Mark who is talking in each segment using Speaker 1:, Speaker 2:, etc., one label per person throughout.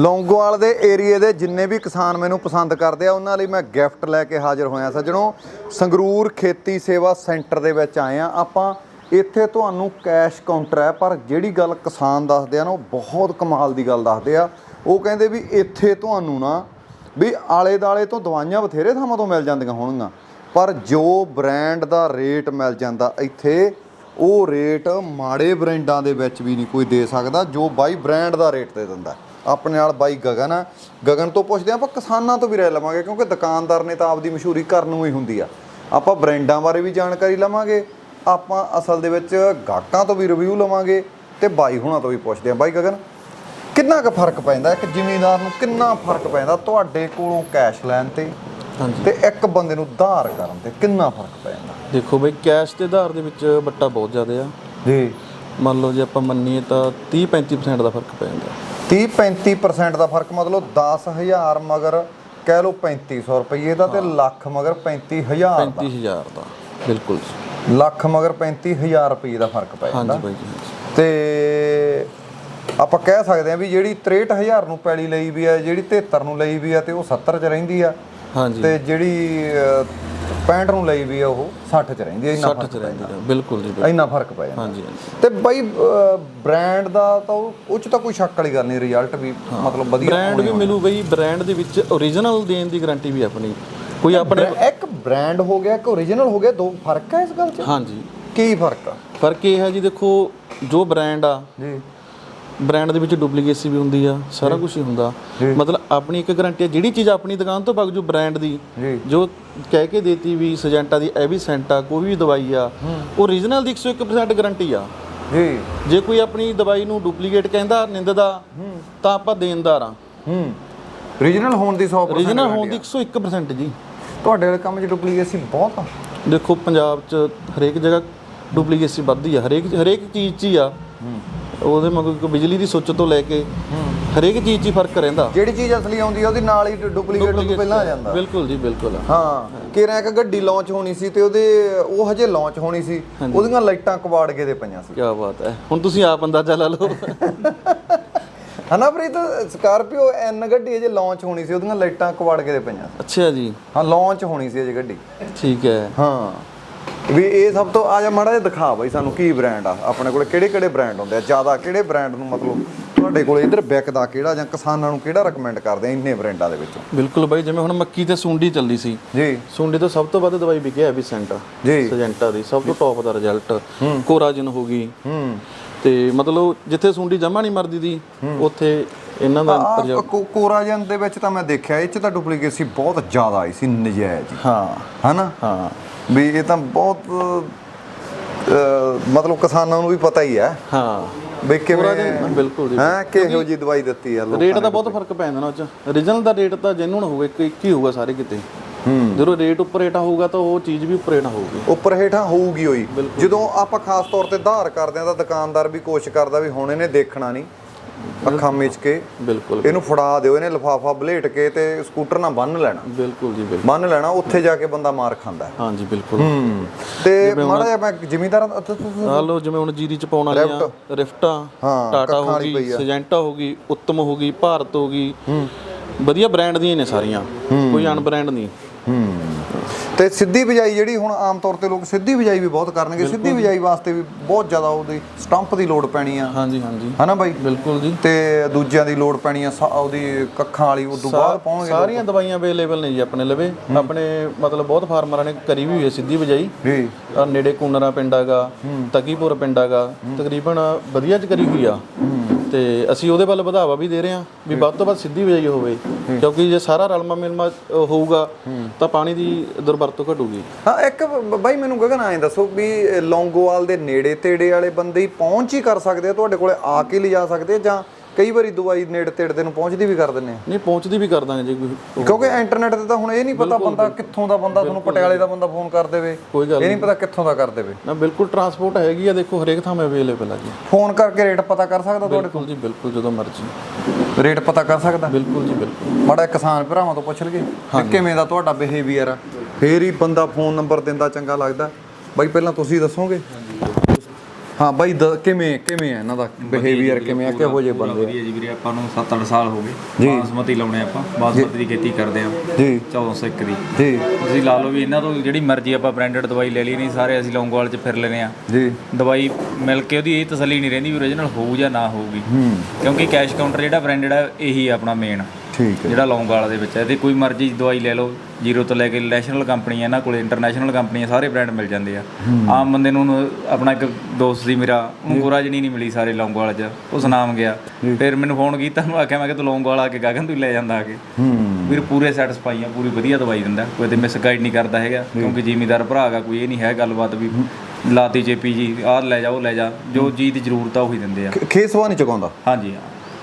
Speaker 1: ਲੌਂਗੋਵਾਲ ਦੇ ਏਰੀਏ ਦੇ ਜਿੰਨੇ ਵੀ ਕਿਸਾਨ ਮੈਨੂੰ ਪਸੰਦ ਕਰਦੇ ਆ, ਉਹਨਾਂ ਲਈ ਮੈਂ ਗਿਫਟ ਲੈ ਕੇ ਹਾਜ਼ਰ ਹੋਇਆ ਸੱਜਣੋ ਸੰਗਰੂਰ ਖੇਤੀ ਸੇਵਾ ਸੈਂਟਰ ਦੇ ਵਿੱਚ ਆਏ ਆ, ਆਪਾਂ ਇੱਥੇ ਤੁਹਾਨੂੰ ਕੈਸ਼ ਕਾਊਂਟਰ ਹੈ, ਪਰ ਜਿਹੜੀ ਗੱਲ ਕਿਸਾਨ ਦੱਸਦੇ ਆ ਨਾ, ਉਹ ਬਹੁਤ ਕਮਾਲ ਦੀ ਗੱਲ ਦੱਸਦੇ ਆ। ਉਹ ਕਹਿੰਦੇ ਵੀ ਇੱਥੇ ਤੁਹਾਨੂੰ ਨਾ ਵੀ ਆਲੇ ਦਾਲੇ ਤੋਂ ਦਵਾਈਆਂ ਬਥੇਰੇ ਥਾਵਾਂ ਤੋਂ ਮਿਲ ਜਾਂਦੀਆਂ ਹੋਣਗੀਆਂ, ਪਰ ਜੋ ਬ੍ਰਾਂਡ ਦਾ ਰੇਟ ਮਿਲ ਜਾਂਦਾ ਇੱਥੇ, ਉਹ ਰੇਟ ਮਾੜੇ ਬ੍ਰਾਂਡਾਂ ਦੇ ਵਿੱਚ ਵੀ ਨਹੀਂ ਕੋਈ ਦੇ ਸਕਦਾ, ਜੋ ਬਾਈ ਬ੍ਰਾਂਡ ਦਾ ਰੇਟ ਦੇ ਦਿੰਦਾ। ਆਪਣੇ ਨਾਲ ਬਾਈ ਗਗਨ ਆ। ਗਗਨ ਤੋਂ ਪੁੱਛਦੇ ਆਪਾਂ ਕਿਸਾਨਾਂ ਤੋਂ ਵੀ ਰਾਏ ਲਵਾਂਗੇ ਕਿਉਂਕਿ ਦੁਕਾਨਦਾਰ ਨੇ ਤਾਂ ਆਪਦੀ ਮਸ਼ਹੂਰੀ ਕਰਨ ਨੂੰ ਹੀ ਹੁੰਦੀ ਆ। ਆਪਾਂ ਬ੍ਰਾਂਡਾਂ ਬਾਰੇ ਵੀ ਜਾਣਕਾਰੀ ਲਵਾਂਗੇ ਆਪਾਂ ਅਸਲ ਦੇ ਵਿੱਚ ਗਾਹਕਾਂ ਤੋਂ ਵੀ ਰਿਵਿਊ ਲਵਾਂਗੇ ਤੇ ਬਾਈ ਹੁਣਾਂ ਤੋਂ ਵੀ ਪੁੱਛਦੇ ਆ ਬਾਈ ਗਗਨ ਕਿੰਨਾ ਕੁ ਫ਼ਰਕ ਪੈਂਦਾ? ਇੱਕ ਜ਼ਿਮੀਂਦਾਰ ਨੂੰ ਕਿੰਨਾ ਫ਼ਰਕ ਪੈਂਦਾ ਤੁਹਾਡੇ ਕੋਲੋਂ ਕੈਸ਼ ਲੈਣ ਤੇ?
Speaker 2: ਹਾਂਜੀ।
Speaker 1: ਤੇ ਇੱਕ ਬੰਦੇ ਨੂੰ ਉਧਾਰ ਕਰਨ ਤੇ ਕਿੰਨਾ ਫ਼ਰਕ ਪੈਂਦਾ?
Speaker 2: ਦੇਖੋ ਬਈ ਕੈਸ਼ ਦੇ ਆਧਾਰ ਦੇ ਵਿੱਚ ਬੱਟਾ ਬਹੁਤ ਜ਼ਿਆਦਾ ਆ।
Speaker 1: ਜੀ।
Speaker 2: ਮੰਨ ਲਓ ਜੇ ਆਪਾਂ ਮੰਨੀਏ ਤਾਂ 30 35% ਦਾ ਫ਼ਰਕ ਪੈ ਜਾਂਦਾ
Speaker 1: 30 35% ਦਾ ਫ਼ਰਕ ਮਤਲਬ 10000 ਮਗਰ ਕਹਿ ਲਓ 3500 ਰੁਪਏ ਦਾ ਤੇ ਲੱਖ ਮਗਰ 35000 ਦਾ।
Speaker 2: 35000 ਦਾ ਬਿਲਕੁਲ।
Speaker 1: ਲੱਖ ਮਗਰ 35000 ਰੁਪਏ ਦਾ ਫ਼ਰਕ ਪੈ ਜਾਂਦਾ।
Speaker 2: ਹਾਂਜੀ ਬਾਈ ਜੀ ਹਾਂਜੀ।
Speaker 1: ਤੇ ਆਪਾਂ ਕਹਿ ਸਕਦੇ ਹਾਂ ਵੀ ਜਿਹੜੀ 63000 ਨੂੰ ਪੈਲੀ ਲਈ ਵੀ ਆ ਜਿਹੜੀ 73 ਨੂੰ ਲਈ ਵੀ ਆ ਤੇ ਉਹ 70 ਚ ਰਹਿੰਦੀ ਆ।
Speaker 2: ਹਾਂਜੀ।
Speaker 1: ਤੇ ਜਿਹੜੀ 65 ਨੂੰ ਲਈ ਵੀ ਉਹ 60 ਚ ਰਹਿੰਦੀ ਇੰਨਾ
Speaker 2: 60
Speaker 1: ਫ਼ਰਕ
Speaker 2: ਚ ਰਹਿੰਦੀ ਆ ਬਿਲਕੁਲ ਜੀ।
Speaker 1: ਇੰਨਾ ਫ਼ਰਕ ਪੈ ਜਾਂਦਾ।
Speaker 2: ਹਾਂਜੀ
Speaker 1: ਤੇ ਬਾਈ ਬ੍ਰਾਂਡ ਦਾ ਤਾਂ ਉਹ ਚ ਤਾਂ ਕੋਈ ਸ਼ੱਕ ਵਾਲੀ ਗੱਲ ਨਹੀਂ ਰਿਜ਼ਲਟ ਵੀ ਮਤਲਬ ਵਧੀਆ
Speaker 2: ਬ੍ਰਾਂਡ ਵੀ ਮਿਲੂ ਬਈ ਬ੍ਰਾਂਡ ਦੇ ਵਿੱਚ ਓਰੀਜਨਲ ਦੇਣ ਦੀ ਗਾਰੰਟੀ ਵੀ ਆਪਣੀ। ਕੋਈ ਆਪਣੇ
Speaker 1: ਇੱਕ ਬ੍ਰਾਂਡ ਹੋ ਗਿਆ ਇੱਕ ਓਰੀਜਨਲ ਹੋ ਗਿਆ ਦੋ ਫ਼ਰਕ ਹੈ ਇਸ ਗੱਲ 'ਚ?
Speaker 2: ਹਾਂਜੀ।
Speaker 1: ਕੀ ਫ਼ਰਕ ਆ?
Speaker 2: ਫ਼ਰਕ ਇਹ ਹੈ ਜੀ ਦੇਖੋ ਜੋ ਬ੍ਰਾਂਡ ਆ
Speaker 1: ਜੀ।
Speaker 2: ਬ੍ਰਾਂਡ ਦੇ ਵਿੱਚ ਡੁਪਲੀਕੇਸੀ ਵੀ ਹੁੰਦੀ ਆ ਸਾਰਾ ਕੁਝ ਹੀ ਹੁੰਦਾ। ਮਤਲਬ ਆਪਣੀ ਇੱਕ ਗਾਰੰਟੀ ਆ ਜਿਹੜੀ ਚੀਜ਼ ਆਪਣੀ ਦੁਕਾਨ ਤੋਂ ਬਗ ਜੂ ਬ੍ਰਾਂਡ ਦੀ
Speaker 1: ਜੀ।
Speaker 2: ਕਹਿ ਕੇ ਦੇਤੀ ਵੀ ਸਜੈਂਟਾ ਦੀ ਐਵੀਸੈਂਟ ਆ ਕੋਈ ਵੀ ਦਵਾਈ ਆ ਉਹ ਓਰੀਜਨਲ ਦੀ 101% ਗਾਰੰਟੀ ਆ।
Speaker 1: ਜੀ।
Speaker 2: ਜੇ ਕੋਈ ਆਪਣੀ ਦਵਾਈ ਨੂੰ ਡੁਪਲੀਕੇਟ ਕਹਿੰਦਾ ਨਿੰਦਦਾ ਤਾਂ ਆਪਾਂ ਦੇਣਦਾਰ ਆ
Speaker 1: ਹੂੰ। ਓਰੀਜਨਲ ਹੋਣ ਦੀ 100%
Speaker 2: ਓਰੀਜਨਲ ਹੋਣ ਦੀ 101% ਜੀ।
Speaker 1: ਤੁਹਾਡੇ ਵਾਲੇ ਕੰਮ 'ਚ ਡੁਪਲੀਕੇਸੀ ਬਹੁਤ ਆ।
Speaker 2: ਦੇਖੋ ਪੰਜਾਬ 'ਚ ਹਰੇਕ ਜਗ੍ਹਾ ਡੁਪਲੀਕੇਸੀ ਵੱਧਦੀ ਆ ਹਰੇਕ ਹਰੇਕ ਚੀਜ਼ 'ਚ ਹੀ ਆ। ਉਹਦੇ ਮਗਰ ਕੋਈ ਬਿਜਲੀ ਦੀ ਸੁੱਚ ਤੋਂ ਲੈ ਕੇ ਹਰੇਕ ਚੀਜ਼ 'ਚ ਹੀ ਫ਼ਰਕ ਰਹਿੰਦਾ।
Speaker 1: ਜਿਹੜੀ ਚੀਜ਼ ਅਸਲੀ ਆਉਂਦੀ ਆ ਉਹਦੀ ਨਾਲ ਹੀ ਡੁਪਲੀਕੇਟ ਤੋਂ ਪਹਿਲਾਂ ਆ ਜਾਂਦਾ।
Speaker 2: ਬਿਲਕੁਲ ਜੀ ਬਿਲਕੁਲ।
Speaker 1: ਹਾਂ ਕਿਰਾਂ ਇੱਕ ਗੱਡੀ ਲਾਂਚ ਹੋਣੀ ਸੀ ਤੇ ਉਹਦੇ ਉਹ ਹਜੇ ਲਾਂਚ ਹੋਣੀ ਸੀ। ਉਹਦੀਆਂ ਲਾਈਟਾਂ ਕਵਾੜ ਕੇ ਦੇ ਪਈਆਂ ਸੀ।
Speaker 2: ਕੀ ਬਾਤ ਹੈ। ਹੁਣ ਤੁਸੀਂ ਆਪ ਅੰਦਾਜ਼ਾ ਲਾ ਲਓ।
Speaker 1: ਹਨਾ ਪ੍ਰੀਤ ਸਕਾਰਪੀਓ ਐਨ ਗੱਡੀ ਅਜੇ ਲਾਂਚ ਹੋਣੀ ਸੀ ਉਹਦੀਆਂ ਲਾਈਟਾਂ ਕਵਾੜ ਕੇ ਦੇ ਪਈਆਂ ਸੀ।
Speaker 2: ਅੱਛਾ ਜੀ।
Speaker 1: ਹਾਂ ਲਾਂਚ ਹੋਣੀ ਸੀ ਅਜੇ ਗੱਡੀ।
Speaker 2: ਠੀਕ ਹੈ।
Speaker 1: ਹਾਂ। ਵੀ ਇਹ ਸਭ ਤੋਂ ਆ ਜਾ ਮਾੜਾ ਜਿਹਾ ਦਿਖਾ ਬਾਈ ਸਾਨੂੰ ਕੀ ਬ੍ਰਾਂਡ ਆ। ਆਪਣੇ ਕੋਲੇ ਕਿਹੜੇ ਕਿਹੜੇ ਬ੍ਰਾਂਡ ਹੁੰਦੇ ਆ ਜ਼ਿਆਦਾ ਕਿਹੜੇ ਬ੍ਰਾਂਡ ਨੂੰ ਮਤਲਬ ਤੁਹਾਡੇ ਕੋਲੇ ਇਧਰ ਵਿਕਦਾ ਕਿਹੜਾ ਜਾਂ ਕਿਸਾਨਾਂ ਨੂੰ ਕਿਹੜਾ ਰეკਮੈਂਡ ਕਰਦੇ ਆ ਇੰਨੇ ਬ੍ਰਾਂਡਾਂ ਦੇ ਵਿੱਚੋਂ?
Speaker 2: ਬਿਲਕੁਲ ਬਾਈ ਜਿਵੇਂ ਹੁਣ ਮੱਕੀ ਤੇ ਸੁੰਡੀ ਚੱਲਦੀ ਸੀ।
Speaker 1: ਜੀ।
Speaker 2: ਸੁੰਡੀ ਤੋਂ ਸਭ ਤੋਂ ਵੱਧ ਦਵਾਈ ਵਿਕਿਆ ਹੈ ਵੀ ਸੈਂਟਰ
Speaker 1: ਜੀ।
Speaker 2: ਸਜੈਂਟਾ ਦੀ ਸਭ ਤੋਂ ਟੌਪ ਦਾ ਰਿਜ਼ਲਟ ਕੋਰਾਜਨ ਹੋ ਗਈ।
Speaker 1: ਹੂੰ।
Speaker 2: ਤੇ ਮਤਲਬ ਜਿੱਥੇ ਸੁੰਡੀ ਜਮਾ ਨਹੀਂ ਮਰਦੀ ਦੀ ਉੱਥੇ ਇਹਨਾਂ ਦਾ
Speaker 1: ਕੋਰਾਜਨ ਦੇ ਵਿੱਚ ਤਾਂ ਮੈਂ ਦੇਖਿਆ ਇਹ ਚ ਤਾਂ ਡੁਪਲੀਕੇਸੀ ਬਹੁਤ ਜ਼ਿਆਦਾ ਆਈ ਸੀ ਨਜਾਇਜ਼। ਹਾਂ। ਹਨਾ?
Speaker 2: ਹਾਂ।
Speaker 1: ਵੀ ਇਹ ਤਾਂ ਬਹੁਤ ਮਤਲਬ ਕਿਸਾਨਾਂ ਨੂੰ ਵੀ ਪਤਾ ਹੀ ਹੈ।
Speaker 2: ਹਾਂ।
Speaker 1: ਵੀ ਕਿਵੇਂ
Speaker 2: ਬਿਲਕੁਲ ਜੀ।
Speaker 1: ਹੈ ਕਿਹੋ ਜੀ ਦਵਾਈ ਦਿੱਤੀ ਆ ਲੋਕਾਂ
Speaker 2: ਰੇਟ ਦਾ ਬਹੁਤ ਫ਼ਰਕ ਪੈ ਜਾਂਦਾ ਨਾ ਉਹ ਚ। ਓਰੀਜਨਲ ਦਾ ਰੇਟ ਤਾਂ ਜੈਨੂਨ ਹੋਊਗਾ ਇੱਕ ਇੱਕ ਹੀ ਹੋਊਗਾ ਸਾਰੇ ਕਿਤੇ।
Speaker 1: ਹੂੰ।
Speaker 2: ਜਦੋਂ ਰੇਟ ਉੱਪਰ ਰੇਟਾ ਹੋਊਗਾ ਤਾਂ ਉਹ ਚੀਜ਼ ਵੀ ਉੱਪਰ ਰੇਟਾ ਹੋਊਗੀ।
Speaker 1: ਉੱਪਰ ਹੇਠਾਂ ਹੋਊਗੀ ਹੋਈ ਜਦੋਂ ਆਪਾਂ ਖਾਸ ਤੌਰ ਤੇ ਧਾਰ ਕਰਦੇ ਆ ਤਾਂ ਦੁਕਾਨਦਾਰ ਵੀ ਕੋਸ਼ਿਸ਼ ਕਰਦਾ ਵੀ ਹੁਣ ਇਹਨੇ ਦੇਖਣਾ ਨਹੀਂ। ਅੱਖਾਂ ਮੀਚ ਕੇ
Speaker 2: ਬਿਲਕੁਲ।
Speaker 1: ਇਹਨੂੰ ਫੜਾ ਦਿਓ ਇਹਨੇ ਲਫਾਫਾ ਬਲੇਟ ਕੇ ਤੇ ਸਕੂਟਰ ਨਾਲ ਬੰਨ ਲੈਣਾ।
Speaker 2: ਬਿਲਕੁਲ ਜੀ ਬਿਲਕੁਲ।
Speaker 1: ਬੰਨ ਲੈਣਾ ਉੱਥੇ ਜਾ ਕੇ ਬੰਦਾ ਮਾਰ ਖਾਂਦਾ। ਹੈ।
Speaker 2: ਹਾਂਜੀ ਬਿਲਕੁਲ।
Speaker 1: ਹੂੰ। ਤੇ ਮਾੜਾ ਜਿਹਾ ਮੈਂ ਜ਼ਿਮੀਂਦਾਰਾਂ ਦਾ-
Speaker 2: ਲਓ ਜਿਵੇਂ ਹੁਣ ਜੀਰੀ ਚ ਪਾਉਣ ਵਾਲੀਆਂ ਰਿਫਟਾਂ
Speaker 1: ਹਾਂ,
Speaker 2: ਟਾਟਾ ਹੋ ਗਈ। ਸਜੈਂਟਾ ਹੋ ਗਈ ਉੱਤਮ ਹੋ ਗਈ ਭਾਰਤ ਹੋ ਗਈ। ਵਧੀਆ ਬ੍ਰਾਂਡ ਦੀਆਂ ਨੇ ਸਾਰੀਆਂ। ਕੋਈ ਅਨ ਬ੍ਰਾਂਡ ਨਹੀਂ।
Speaker 1: ਹੂੰ। ਤੇ ਸਿੱਧੀ ਬਿਜਾਈ ਜਿਹੜੀ ਹੁਣ ਆਮ ਤੌਰ ਤੇ ਲੋਕ ਸਿੱਧੀ ਬਿਜਾਈ ਵੀ ਬਹੁਤ ਕਰਨਗੇ ਸਿੱਧੀ ਬਿਜਾਈ ਵਾਸਤੇ ਵੀ ਬਹੁਤ ਜ਼ਿਆਦਾ ਉਹਦੀ ਸਟੰਪ ਦੀ ਲੋਡ ਪੈਣੀ ਆ।
Speaker 2: ਹਾਂਜੀ ਹਾਂਜੀ।
Speaker 1: ਹਨਾ ਬਾਈ?
Speaker 2: ਬਿਲਕੁਲ ਜੀ।
Speaker 1: ਤੇ ਦੂਜਿਆਂ ਦੀ ਲੋਡ ਪੈਣੀ ਆ ਉਹਦੀ ਕੱਖਾਂ ਵਾਲੀ ਉਦੋਂ ਬਾਅਦ ਪਾਉਣਗੇ
Speaker 2: ਸਾਰੀਆਂ ਦਵਾਈਆਂ ਅਵੇਲੇਬਲ ਨੇ ਜੀ ਆਪਣੇ ਲਵੇ। ਆਪਣੇ ਮਤਲਬ ਬਹੁਤ ਫਾਰਮਰਾਂ ਨੇ ਕਰੀ ਵੀ ਹੋਈ ਹੈ ਸਿੱਧੀ ਬਜਾਈ।
Speaker 1: ਜੀ।
Speaker 2: ਨੇੜੇ ਕੁੰਨਰਾ ਪਿੰਡ ਹੈਗਾ ਤਕੀਪੁਰ ਪਿੰਡ ਹੈਗਾ ਤਕਰੀਬਨ ਵਧੀਆ ਚ ਕਰੀ ਹੋਈ ਆ। ਤੇ ਅਸੀਂ ਉਹਦੇ ਵੱਲ ਵਧਾਵਾ ਵੀ ਦੇ ਰਹੇ ਹਾਂ ਵੀ ਵੱਧ ਤੋਂ ਵੱਧ ਸਿੱਧੀ ਬਿਜਾਈ ਹੋਵੇ। ਕਿਉਂਕਿ ਜੇ ਸਾਰਾ ਰਲਮਾ ਮਿਲਮਾ ਹੋਊਗਾ, ਤਾਂ ਪਾਣੀ ਦੀ ਦੁਰਵਰਤੋਂ ਘਟੂਗੀ।
Speaker 1: ਹਾਂ, ਇੱਕ ਬਾਈ, ਮੈਨੂੰ ਗਗਨ ਐਂ ਦੱਸੋ ਵੀ ਲੌਂਗੋਵਾਲ ਦੇ ਨੇੜੇ ਤੇੜੇ ਵਾਲੇ ਬੰਦੇ ਹੀ ਪਹੁੰਚ ਹੀ ਕਰ ਸਕਦੇ ਆ, ਤੁਹਾਡੇ ਕੋਲੇ ਆ ਕੇ ਲਿਜਾ ਸਕਦੇ ਜਾਂ ਕਈ ਵਾਰੀ ਦਵਾਈ ਨੇੜੇ ਤੇੜੇ ਦੇ ਨੂੰ ਪਹੁੰਚਦੀ ਵੀ ਕਰ ਆ।
Speaker 2: ਨਹੀਂ ਪਹੁੰਚਦੀ ਵੀ ਕਰ ਦਾਂਗੇ ਜੇ।
Speaker 1: ਕਿਉਂਕਿ ਇੰਟਰਨੈਟ ਤੇ ਤਾਂ ਹੁਣ ਇਹ ਨਹੀਂ ਪਤਾ ਬੰਦਾ ਕਿੱਥੋਂ ਦਾ ਬੰਦਾ ਤੁਹਾਨੂੰ ਪਟਿਆਲੇ ਦਾ ਬੰਦਾ ਫੋਨ ਕਰ ਦੇਵੇ। ਇਹ ਨਹੀਂ ਪਤਾ ਕਿੱਥੋਂ ਦਾ ਕਰ ਦੇਵੇ।
Speaker 2: ਨਾ ਬਿਲਕੁਲ ਟਰਾਂਸਪੋਰਟ ਹੈਗੀ ਆ ਦੇਖੋ ਹਰੇਕ ਥਾਂ ਅਵੇਲੇਬਲ ਆ ਜੀ।
Speaker 1: ਫੋਨ ਕਰਕੇ ਰੇਟ ਪਤਾ ਕਰ ਸਕਦਾ ਤੁਹਾਡੇ
Speaker 2: ਬਿਲਕੁਲ ਜੀ ਬਿਲਕੁਲ ਜਦੋਂ ਮਰਜ਼ੀ।
Speaker 1: ਰੇਟ ਪਤਾ ਕਰ ਸਕਦਾ?
Speaker 2: ਬਿਲਕੁਲ ਜੀ ਬਿਲਕੁਲ।
Speaker 1: ਮਾੜਾ ਜਿਹਾ ਕਿਸਾਨ ਭਰਾਵਾਂ ਤੋਂ ਪੁੱਛ ਕਿ ਕਿਵੇਂ ਦਾ ਤੁਹਾਡਾ ਬਿਹੇਵੀਅਰ ਆ? ਫੇਰ ਹੀ ਬੰਦਾ ਫੋਨ ਨੰਬਰ ਦਿੰਦਾ ਚੰਗਾ ਲੱਗਦਾ। ਬਾਈ ਪਹਿਲਾਂ ਤੁਸੀਂ ਦੱਸੋਗੇ? ਹਾਂ ਬਾਈ ਦ- ਕਿਵੇਂ ਕਿਵੇਂ ਹੈ ਇਹਨਾਂ ਦਾ ਬਿਹੇਵੀਅਰ ਕਿਵੇਂ ਆ? ਕਿਹੋ ਜਿਹੇ
Speaker 3: ਪੂਰਾ
Speaker 1: ਬੰਦੇ ਆ?
Speaker 3: ਵਧੀਆ ਜੀ ਵੀਰੇ ਆਪਾਂ ਨੂੰ 7-8 ਸਾਲ ਹੋ। ਗਏ। ਬਾਸਮਤੀ ਲਾਉਣੇ ਆਪਾਂ ਬਾਸਮਤੀ ਦੀ ਖੇਤੀ ਕਰਦੇ ਆ।
Speaker 1: ਜੀ।
Speaker 3: 1401 ਦੀ।
Speaker 1: ਜੀ।
Speaker 3: ਤੁਸੀਂ ਲਾ ਲਓ ਵੀ ਇਹਨਾਂ ਤੋਂ ਜਿਹੜੀ ਮਰਜ਼ੀ ਆਪਾਂ ਬ੍ਰਾਂਡਡ ਦਵਾਈ ਲੈ ਲਈ ਨਹੀਂ ਸਾਰੇ ਅਸੀਂ ਲੌਂਗੋਵਾਲ 'ਚ ਫਿਰ ਲੈਨੇ ਆ।
Speaker 1: ਜੀ।
Speaker 3: ਦਵਾਈ ਮਿਲ ਕੇ ਉਹਦੀ ਇਹ ਤਸੱਲੀ ਨਹੀਂ ਰਹਿੰਦੀ ਵੀ ਓਰੀਜਨਲ ਹੋਊ ਜਾਂ ਨਾ ਹੋਊਗੀ।
Speaker 1: ਹੂੰ।
Speaker 3: ਕਿਉਂਕਿ ਕੈਸ਼ ਕਾਊਂਟਰ ਜਿਹੜਾ ਬ੍ਰਾਂਡਡ ਹੈ ਇਹੀ ਆ ਆਪਣਾ ਮੇਨ
Speaker 1: ਠੀਕ ਹੈ
Speaker 3: ਜਿਹੜਾ ਲੌਂਗੋਵਾਲ ਦੇ ਵਿੱਚ ਹੈ। ਤੇ ਕੋਈ ਮਰਜ਼ੀ ਦਵਾਈ ਲੈ ਲਓ। ਜ਼ੀਰੋ ਤੋਂ ਲੈ ਕੇ ਨੈਸ਼ਨਲ ਕੰਪਨੀ ਇਹਨਾਂ ਕੋਲੇ ਇੰਟਰਨੈਸ਼ਨਲ ਕੰਪਨੀਆਂ ਸਾਰੇ ਬ੍ਰਾਂਡ ਮਿਲ ਜਾਂਦੇ ਆ। ਆਮ ਬੰਦੇ ਨੂੰ ਆਪਣਾ ਇੱਕ ਦੋਸਤ ਸੀ ਮੇਰਾ ਉਹਨੂੰ ਗੋਰਾਜਨੀ ਨਹੀਂ ਮਿਲੀ ਸਾਰੇ ਲੌਂਗੋਵਾਲ 'ਚ। ਉਹ ਸੁਨਾਮ ਗਿਆ। ਫਿਰ ਮੈਨੂੰ ਫੋਨ ਕੀਤਾ ਉਹਨੂੰ ਆਖਿਆ ਮੈਂ ਕਿ ਤੂੰ ਲੌਂਗੋਵਾਲ ਆ ਕੇ ਗਗਨ ਤੂੰ ਲੈ ਜਾਂਦਾ ਆ ਕੇ। ਵੀਰ ਪੂਰੇ ਸੈਟੀਸਫਾਈ ਆ ਪੂਰੀ ਵਧੀਆ ਦਵਾਈ ਦਿੰਦਾ। ਕੋਈ ਤੇ ਮਿਸ ਗਾਈਡ ਨਹੀਂ ਕਰਦਾ ਹੈਗਾ ਕਿਉਂਕਿ ਜ਼ਿਮੀਦਾਰ ਭਰਾ ਹੈਗਾ ਕੋਈ ਇਹ ਨਹੀਂ ਹੈ ਗੱਲਬਾਤ ਵੀ। ਲਾਤੀ ਚੇਪੀ ਜੀ ਆਹ ਲੈ ਜਾ ਉਹ ਲੈ ਜਾ। ਜੋ ਚੀਜ਼ ਦੀ ਜ਼ਰੂਰਤ ਆ ਉਹੀ ਦਿੰਦੇ ਆ।
Speaker 1: ਖੇਸਵਾ ਨਹੀਂ ਚੁਕਾਉਂਦਾ?
Speaker 3: ਹਾਂਜੀ।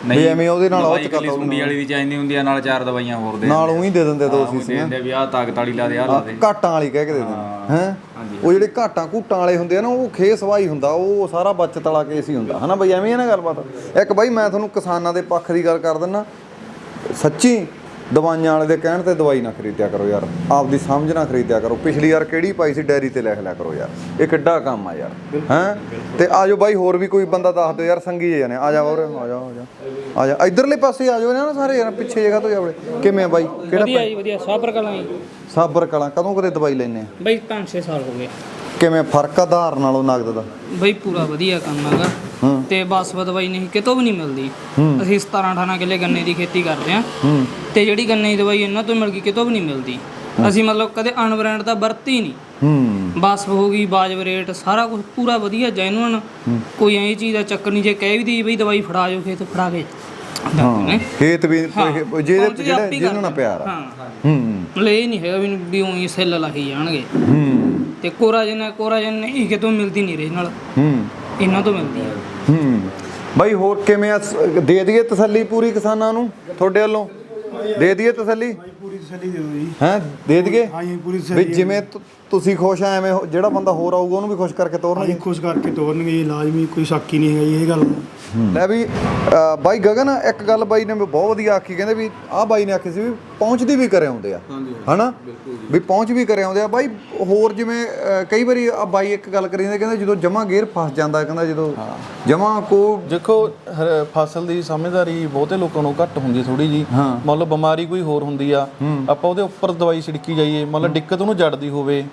Speaker 3: ਹਾਂ
Speaker 1: ਵੀ ਐਵੇਂ ਉਹਦੇ ਨਾਲ ਉਹ ਚੁਕਾਤਾ
Speaker 3: ਇਕੱਲੀ ਸੁੰਡੀ ਵਾਲੀ ਦੀ ਚਾਹੀਦੀ ਹੁੰਦੀ ਆ ਨਾਲ ਚਾਰ ਦਵਾਈਆਂ ਹੋਰ ਦੇ
Speaker 1: ਨਾਲ ਉਹੀ ਦੇ ਦਿੰਦੇ ਦੋ
Speaker 3: ਸੀ ਦਿੰਦੇ ਵੀ ਆਹ ਤਾਕਤ ਵਾਲੀ ਲਾ ਦੇ ਆਹ ਲਾ ਦੇ।
Speaker 1: ਘਾਟਾਂ ਵਾਲੀ ਕਹਿ ਕੇ ਦੇ ਦਿੰਦੇ। ਹੈ। ਉਹ ਜਿਹੜੇ ਘਾਟਾਂ ਘੂਟਾਂ ਵਾਲੇ ਹੁੰਦੇ ਆ ਨਾ ਉਹ ਖੇਸਵਾਈ ਹੁੰਦਾ ਉਹ ਸਾਰਾ ਬਚਤ ਵਾਲਾ ਕੇਸ ਹੀ ਹੁੰਦਾ। ਹਨਾ ਬਈ ਐਵੇਂ ਆ ਨਾ ਗੱਲਬਾਤ? ਇੱਕ ਬਾਈ ਮੈਂ ਤੁਹਾਨੂੰ ਕਿਸਾਨਾਂ ਦੇ ਪੱਖ ਦੀ ਗੱਲ ਕਰ ਦਿੰਦਾ ਸੱਚੀ ਦਵਾਈਆਂ ਵਾਲੇ ਦੇ ਕਹਿਣ ਤੇ ਦਵਾਈ ਨਾ ਖਰੀਦਿਆ ਕਰੋ ਯਾਰ। ਆਪਦੀ ਸਮਝ ਨਾ ਖਰੀਦਿਆ ਕਰੋ। ਪਿਛਲੀ ਵਾਰ ਕਿਹੜੀ ਪਾਈ ਸੀ ਡੈਰੀ ਤੇ ਲਿਖ ਲਿਆ ਕਰੋ ਯਾਰ। ਇਹ ਕਿੱਡਾ ਕੰਮ ਆ ਯਾਰ। ਹੈ? ਤੇ ਆਜੋ ਬਾਈ ਹੋਰ ਵੀ ਕੋਈ ਬੰਦਾ ਦੱਸ ਦਿਓ ਯਾਰ ਸੰਗੀ ਜੇ ਜਾਣੇ ਆ ਜਾ ਹੋਰ ਆ ਜਾ ਆ ਜਾ। ਆ ਜਾ। ਇਧਰਲੇ ਪਾਸੇ ਆ ਜਾਓ ਨਾ ਸਾਰੇ ਯਾਰ ਪਿੱਛੇ ਜਗ੍ਹਾ ਤੋਂ ਜਾਵੜੇ? ਕਿਵੇਂ ਆ ਬਾਈ? ਕਿਹੜਾ
Speaker 4: ਵਧੀਆ ਜੀ ਵਧੀਆ। ਸਾਬਰ ਕਲਾਂ ਜੀ।
Speaker 1: ਸਾਬਰ ਕਲਾਂ। ਕਦੋਂ ਕਦੇ ਦਵਾਈ ਲੈਨੇ ਆ?
Speaker 4: ਬਈ 5-6 ਸਾਲ ਹੋ ਗਏ।
Speaker 1: ਕਿਵੇਂ ਫ਼ਰਕ ਆਧਾਰ ਨਾਲੋਂ ਨਗਦ ਦਾ?
Speaker 4: ਬਈ ਪੂਰਾ ਵਧੀਆ ਕੰਮ
Speaker 1: ਹੂੰ
Speaker 4: ਤੇ ਬਾਸਮਤ ਦਵਾਈ ਨਹੀਂ ਕਿਤੋਂ ਵੀ ਨਹੀਂ ਮਿਲਦੀ। ਅਸੀਂ 17-18 ਕਿੱਲੇ ਗੰਨੇ ਦੀ ਖੇਤੀ ਕਰਦੇ ਆ ਤੇ ਜਿਹੜੀ ਗੰਨੇ ਦੀ ਦਵਾਈ ਇਹਨਾਂ ਤੋਂ ਮਿਲ ਗਈ ਕਿਤੋਂ ਵੀ ਨਹੀਂ ਮਿਲਦੀ। ਅਸੀਂ ਮਤਲਬ ਕਦੇ ਅਨਬ੍ਰਾਂਡ ਦਾ ਵਰਤੀ ਨਹੀਂ।
Speaker 1: ਹੂੰ।
Speaker 4: ਬਾਸਪ ਹੋ ਗਈ ਬਾਜਬ ਰੇਟ ਸਾਰਾ ਕੁਝ ਪੂਰਾ ਵਧੀਆ ਜੈਨੂਨ ਕੋਈ ਐਂ ਚੀਜ਼ ਦਾ ਚੱਕਰ ਨਹੀਂ ਜੇ ਕਹਿ ਵੀ ਦੀ ਬਈ ਦਵਾਈ ਫੜਾ ਜਾਓ ਖੇਤ ਫੜਾ ਕੇ।
Speaker 1: ਹਾਂ ਖੇਤ ਵੀ ਜਿਹਦੇ ਜਿਹੜੇ ਜਿਹਨਾਂ ਨਾਲ। ਪਿਆਰ ਆ।
Speaker 4: ਹਾਂ। ਇਹ ਨਹੀਂ ਹੈਗਾ ਵੀ ਵੀ ਉਹੀ ਸੈੱਲ ਲਾਹੀ ਜਾਣਗੇ।
Speaker 1: ਹੂੰ।
Speaker 4: ਤੇ ਕੋਰਾਜਨ ਕੋਰਾਜਨ ਨਹੀਂ ਕਿਤੋਂ ਮਿਲਦੀ ਨਹੀਂ ਰੇ ਨਾਲ।
Speaker 1: ਹੂੰ।
Speaker 4: ਇਹਨਾਂ ਤੋਂ ਮਿਲਦੀ ਹੈ।
Speaker 1: ਹੂੰ। ਬਾਈ ਹੋਰ ਕਿਵੇਂ ਆ? ਦੇ ਦਈਏ ਤਸੱਲੀ ਪੂਰੀ ਕਿਸਾਨਾਂ ਨੂੰ ਤੁਹਾਡੇ ਵੱਲੋਂ? ਦੇ ਦਈਏ ਤਸੱਲੀ?
Speaker 5: ਪੂਰੀ ਤਸੱਲੀ ਦਿਓ ਜੀ।
Speaker 1: ਹੈ? ਦੇ ਦਈਏ?
Speaker 5: ਹਾਂ ਜੀ ਪੂਰੀ
Speaker 1: ਵੀ
Speaker 5: ਤਸੱਲੀ
Speaker 1: ਜਿਵੇਂ ਤੁਸੀਂ ਖੁਸ਼ ਆ ਐਵੇਂ ਜਿਹੜਾ ਬੰਦਾ ਹੋਰ ਆਊਗਾ ਉਹਨੂੰ ਵੀ ਖੁਸ਼ ਕਰਕੇ ਤੋਰਨਗੇ?
Speaker 5: ਖੁਸ਼ ਕਰਕੇ ਤੋਰਨਗੇ ਲਾਜ਼ਮੀ ਕੋਈ ਸ਼ੱਕ ਹੀ ਨਹੀਂ ਹੈ ਜੀ ਇਹ ਗੱਲ। ਦਾ।
Speaker 1: ਲੈ ਵੀ ਬਾਈ ਗਗਨ ਇੱਕ ਗੱਲ ਬਾਈ ਨੇ ਬਹੁਤ ਵਧੀਆ ਆਖੀ ਕਹਿੰਦੇ ਵੀ ਆਹ ਬਾਈ ਨੇ ਆਖੀ ਸੀ ਵੀ ਪਹੁੰਚਦੀ ਵੀ ਕਰੇ ਆਉਂਦੇ ਆ। ਹਨਾ? ਵੀ ਪਹੁੰਚ ਵੀ ਕਰੇ ਆਉਂਦੇ ਆ। ਬਾਈ ਹੋਰ ਜਿਵੇਂ ਕਈ ਵਾਰੀ ਆ ਬਾਈ ਇੱਕ ਗੱਲ ਕਰੀ ਜਾਂਦੇ ਕਹਿੰਦੇ ਜਦੋਂ ਜਮਾ ਗੇਰ ਫਸ ਜਾਂਦਾ ਕਹਿੰਦਾ ਜਦੋਂ ਜਮਾ ਕੋ
Speaker 2: ਦੇਖੋ ਹਰ- ਫਸਲ ਦੀ ਸਮਝਦਾਰੀ ਬਹੁਤੇ ਲੋਕਾਂ ਨੂੰ ਘੱਟ ਹੁੰਦੀ ਥੋੜੀ ਜੀ। ਮੰਨ ਲਓ ਬਿਮਾਰੀ ਕੋਈ ਹੋਰ ਹੁੰਦੀ ਆ ਆਪਾਂ ਉਹਦੇ ਉੱਪਰ ਦਵਾਈ ਛਿੜਕੀ ਜਾਈਏ ਮੰਨ ਲਓ ਦਿੱਕਤ ਉਹਨੂੰ ਜੜਦੀ ਹੋਵੇ।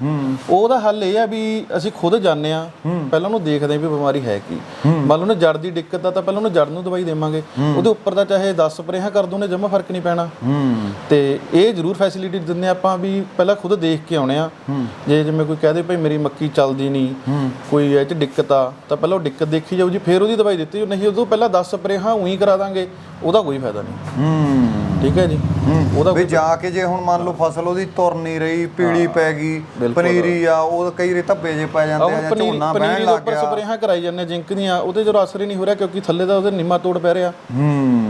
Speaker 2: ਉਹਦਾ ਹੱਲ ਇਹ ਆ ਵੀ ਅਸੀਂ ਖੁਦ ਜਾਣਦੇ ਆ ਪਹਿਲਾਂ ਉਹਨੂੰ ਦੇਖਦੇ ਆ ਵੀ ਬਿਮਾਰੀ ਹੈ ਕੀ। ਮੰਨ ਲਓ ਉਹਨੇ ਜੜ ਦੀ ਦਿੱਕਤ ਆ ਤਾਂ ਪਹਿਲਾਂ ਉਹਨੂੰ ਜੜ ਨੂੰ ਦਵਾਈ ਦੇਵਾਂਗੇ। ਉਹਦੇ ਉੱਪਰ ਦਾ ਚਾਹੇ 10 ਸਪਰੇਹਾਂ ਕਰ ਦੋ ਜਮਾ ਫ਼ਰਕ ਨਹੀਂ ਪੈਣਾ।
Speaker 1: ਹੂੰ।
Speaker 2: ਤੇ ਇਹ ਜ਼ਰੂਰ ਫੈਸਿਲਿਟੀ ਦਿੰਦੇ ਆਪਾਂ ਵੀ ਪਹਿਲਾਂ ਖੁਦ ਦੇਖ ਕੇ ਆਉਣੇ ਆ ਜੇ ਜਿਵੇਂ ਕੋਈ ਕਹਦੇ ਭਾਈ ਮੇਰੀ ਮੱਕੀ ਚੱਲਦੀ ਨਹੀਂ ਕੋਈ ਇਹ ਚ ਦਿੱਕਤ ਆ ਤਾਂ ਪਹਿਲਾਂ ਉਹ ਦਿੱਕਤ ਦੇਖੀ ਜਾਊ ਜੀ ਫਿਰ ਉਹਦੀ ਦਵਾਈ ਦਿੱਤੀ ਜਾਊ। ਨਹੀਂ ਉਦੋਂ ਪਹਿਲਾਂ 10 ਸਪਰੇ ਹਾਂ ਉਹੀ ਕਰਾ ਦਾਂਗੇ ਉਹਦਾ ਕੋਈ ਫਾਇਦਾ ਨਹੀਂ। ਠੀਕ ਹੈ ਜੀ? ਉਹਦਾ
Speaker 1: ਵੀ ਜਾ ਕੇ ਜੇ ਹੁਣ ਮੰਨ ਲਓ ਫਸਲ ਉਹਦੀ ਤੁਰ ਨਹੀਂ ਰਹੀ ਪੀਲੀ ਪੈ ਗਈ ਪਨੀਰੀ ਆ ਉਹ ਕਈ ਰੇ ਧੱਬੇ ਜੇ ਪੈ ਜਾਂਦੇ ਆ ਜਾਂ ਝੋਨਾ ਬਹਿਣ ਲੱਗ
Speaker 2: ਉੱਪਰ
Speaker 1: ਗਿਆ।
Speaker 2: ਸਪਰੇਹਾਂ ਕਰਾਈ ਜਾਂਦੇ ਜਿੰਕ ਦੀਆਂ ਉਹਦੇ ਜਦੋਂ ਅਸਰ ਹੀ ਨਹੀਂ ਹੋ ਰਿਹਾ ਕਿਉਂਕਿ ਥੱਲੇ ਦਾ ਉਹਦੇ ਨਿੰਮਾ ਤੋੜ ਪੈ ਰਿਹਾ।
Speaker 1: ਹੂੰ।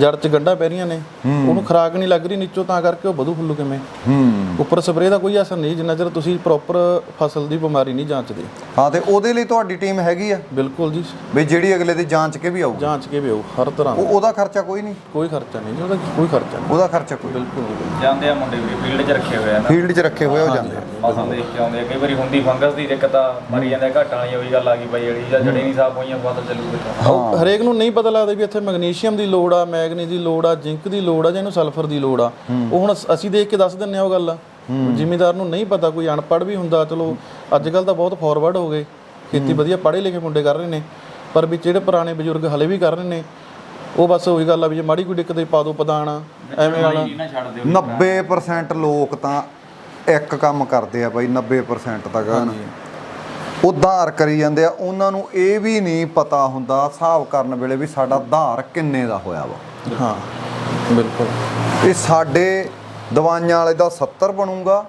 Speaker 2: ਜੜ 'ਚ ਗੰਢਾਂ ਪੈ ਰਹੀਆਂ ਨੇ। ਉਹਨੂੰ ਖਰਾਕ ਨਹੀਂ ਲੱਗ ਰਹੀ ਨੀਚੋਂ ਤਾਂ ਕਰਕੇ ਉਹ ਵਧੂ ਫੁੱਲੂ ਕਿਵੇਂ?
Speaker 1: ਹੂੰ।
Speaker 2: ਉੱਪਰ ਸਪਰੇਅ ਦਾ ਕੋਈ ਅਸਰ ਨਹੀਂ ਜਿੰਨਾ ਚਿਰ ਤੁਸੀਂ ਪ੍ਰੋਪਰ ਫਸਲ ਦੀ ਬਿਮਾਰੀ ਨਹੀਂ ਜਾਂਚਦੇ।
Speaker 1: ਹਾਂ ਤੇ ਉਹਦੇ ਲਈ ਤੁਹਾਡੀ ਟੀਮ ਹੈਗੀ ਆ?
Speaker 2: ਬਿਲਕੁਲ ਜੀ।
Speaker 1: ਵੀ ਜਿਹੜੀ ਅਗਲੇ ਦੀ ਜਾਂਚ ਕੇ ਵੀ ਆਊ
Speaker 2: ਜਾਂਚ ਕੇ ਵੀ ਆਊ ਹਰ ਤਰ੍ਹਾਂ ਦਾ
Speaker 1: ਉਹ ਉਹਦਾ ਖਰਚਾ ਕੋਈ ਨਹੀਂ?
Speaker 2: ਕੋਈ ਖਰਚਾ ਨਹੀਂ ਜੀ ਉਹਦਾ ਕੋਈ ਖਰਚਾ ਨਹੀਂ।
Speaker 1: ਉਹਦਾ ਖਰਚਾ ਕੋਈ
Speaker 2: ਬਿਲਕੁਲ ਨਹੀਂ।
Speaker 3: ਜਾਂਦੇ ਆ ਮੁੰਡੇ ਵੀ ਫੀਲਡ 'ਚ ਰੱਖੇ ਹੋਏ ਆ ਨਾ।
Speaker 1: ਫੀਲਡ 'ਚ ਰੱਖੇ ਹੋਏ ਹੋ ਜਾਂਦੇ ਆ।
Speaker 3: ਮਸਾਂ ਦੇਖ ਕੇ ਆਉਂਦੇ ਆ। ਕਈ ਵਾਰੀ ਹੁੰਦੀ ਫੰਗਸ ਦੀ ਦਿੱਕਤ ਆ ਮਰੀ ਜਾਂਦੇ ਆ, ਘਾਟਾਂ ਵਾਲੀ ਉਹੀ ਗੱਲ ਆ ਗਈ ਬਾਈ ਜਿਹੜੀ ਜਾਂ ਜੜੇ ਨਹੀਂ ਸਾਫ਼ ਹੋਈਆਂ ਪਤਾ ਚੱਲੂ ਕਿੱਥੋਂ
Speaker 2: ਉਹ ਹਰੇਕ ਨੂੰ ਨਹੀਂ ਪਤਾ ਲੱਗਦਾ ਵੀ ਇੱਥੇ ਮੈਗਨੀਸ਼ੀਅਮ ਦੀ ਲੋੜ ਆ ਮੈਗਨੀ ਦੀ ਲੋੜ ਆ ਜ਼ਿੰਕ ਦੀ ਲੋੜ ਆ ਜਾਂ ਇਹਨੂੰ ਸਲਫਰ ਦੀ ਲੋੜ ਆ? ਉਹ ਹੁਣ ਅਸ- ਦੇਖ ਕੇ ਦੱਸ ਦਿੰਨੇ ਆ ਉਹ ਗੱਲ। ਜ਼ਿਮੀਦਾਰ ਨੂੰ ਨਹੀਂ ਪਤਾ ਕੋਈ ਅਨਪੜ੍ਹ ਵੀ ਹੁੰਦਾ ਚਲੋ ਅੱਜ ਕੱਲ ਤਾਂ ਬਹੁਤ ਫਾਰਵਰਡ ਹੋ ਗਏ। ਖੇਤੀ ਵਧੀਆ ਪੜ੍ਹੇ ਲਿਖੇ ਮੁੰਡੇ ਕਰ ਰਹੇ ਨੇ ਪਰ ਵੀ ਜਿਹੜੇ ਪੁਰਾਣੇ ਬਜ਼ੁਰਗ ਹਲੇ ਵੀ ਕਰ ਰਹੇ ਨੇ ਉਹ ਬਸ ਉਹੀ ਗੱਲ ਆ ਵੀ ਜੇ ਮਾੜੀ ਕੋਈ ਦਿੱਕਤ ਪਾ ਦੋ ਪਦਾਨ ਐਵੇਂ ਵਾਲਾ।
Speaker 3: ਨਹੀਂ ਨਾ ਛੱਡ ਦਿਓ।
Speaker 1: 90% ਲੋਕ ਤਾਂ ਇੱਕ ਕੰਮ ਕਰਦੇ ਆ ਬਾਈ 90% ਤਾਂ ਗਾਣ ਉਧਾਰ ਕਰੀ ਜਾਂਦੇ ਆ ਉਹਨਾਂ ਨੂੰ ਇਹ ਵੀ ਨਹੀਂ ਪਤਾ ਹੁੰਦਾ ਹਿਸਾਬ ਕਰਨ ਵੇਲੇ ਵੀ ਸਾਡਾ ਉਧਾਰ ਕਿੰਨੇ ਦਾ ਹੋਇਆ ਵਾ।
Speaker 2: ਹਾਂ। ਬਿਲਕੁਲ।
Speaker 1: ਇਹ ਸਾਡੇ ਦਵਾਈਆਂ ਵਾਲੇ ਦਾ 70 ਬਣੂਗਾ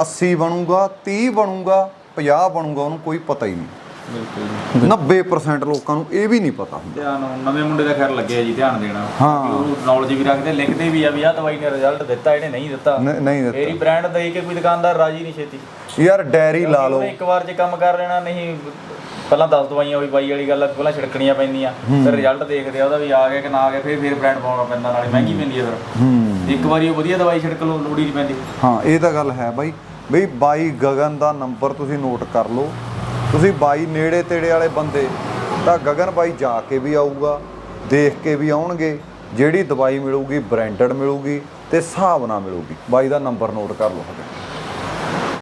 Speaker 1: 80 ਬਣੂਗਾ 30 ਬਣੂਗਾ 50 ਬਣੂਗਾ ਉਹਨੂੰ ਕੋਈ ਪਤਾ ਹੀ ਨਹੀਂ।
Speaker 3: ਬਿਲਕੁਲ
Speaker 1: 90% ਲੋਕਾਂ ਨੂੰ ਇਹ ਵੀ ਨਹੀਂ ਪਤਾ ਹੁੰਦਾ।
Speaker 3: ਧਿਆਨ ਨਵੇਂ ਮੁੰਡੇ ਦਾ ਖੈਰ ਲੱਗਿਆ ਜੀ ਧਿਆਨ ਦੇਣਾ।
Speaker 1: ਹਾਂ।
Speaker 3: ਨੌਲੇਜ ਵੀ ਰੱਖਦੇ ਲਿਖਦੇ ਵੀ ਆ ਵੀ ਆਹ ਦਵਾਈ ਨੇ ਰਿਜ਼ਲਟ ਦਿੱਤਾ ਇਹਨੇ ਨਹੀਂ ਦਿੱਤਾ।
Speaker 1: ਨਹੀਂ ਦਿੱਤਾ।
Speaker 3: ਬ੍ਰਾਂਡ ਦੇ ਕੇ ਕੋਈ ਦੁਕਾਨਦਾਰ ਰਾਜੀ ਨਹੀਂ ਛੇਤੀ।
Speaker 1: ਯਾਰ ਡੈਰੀ ਲਾ ਲਓ।
Speaker 3: ਇੱਕ ਵਾਰ 'ਚ ਕੰਮ ਕਰ ਲੈਣਾ ਨਹੀਂ ਪਹਿਲਾਂ 10 ਦਵਾਈਆਂ ਹੋਈ ਬਾਈ ਵਾਲੀ ਗੱਲ ਆ ਪਹਿਲਾਂ ਛਿੜਕਣੀਆਂ ਪੈਂਦੀਆਂ। ਫਿਰ ਰਿਜ਼ਲਟ ਦੇਖਦੇ ਆ ਉਹਦਾ ਵੀ ਆ ਗਿਆ ਕਿ ਨਾ ਆ ਗਿਆ ਫਿਰ ਫਿਰ ਬ੍ਰਾਂਡ ਪਾਉਣਾ ਪੈਂਦਾ ਨਾਲੇ ਮਹਿੰਗੀ ਪੈਂਦੀ ਆ ਫਿਰ। ਇੱਕ ਵਾਰੀ ਉਹ ਵਧੀਆ ਦਵਾਈ ਛਿੜਕ ਲਓ ਲੋੜ ਨਹੀਂ ਪੈਂਦੀ।
Speaker 1: ਹਾਂ ਇਹ ਤਾਂ ਗੱਲ ਹੈ ਬਾਈ। ਬਈ ਬਾਈ ਗਗਨ ਦਾ ਨੰਬਰ ਤੁਸੀਂ ਨੋਟ ਕਰ ਲਓ। ਤੁਸੀਂ ਬਾਈ ਨੇੜੇ ਤੇੜੇ ਵਾਲੇ ਬੰਦੇ ਤਾਂ ਗਗਨ ਬਾਈ ਜਾ ਕੇ ਵੀ ਆਊਗਾ ਦੇਖ ਕੇ ਵੀ ਆਉਣਗੇ। ਜਿਹੜੀ ਦਵਾਈ ਮਿਲੂਗੀ ਬ੍ਰਾਂਡਡ ਮਿਲੂਗੀ ਤੇ ਹਿਸਾਬ ਨਾਲ ਮਿਲੂਗੀ। ਬਾਈ ਦਾ ਨੰਬਰ ਨੋਟ ਕਰ ਲਓ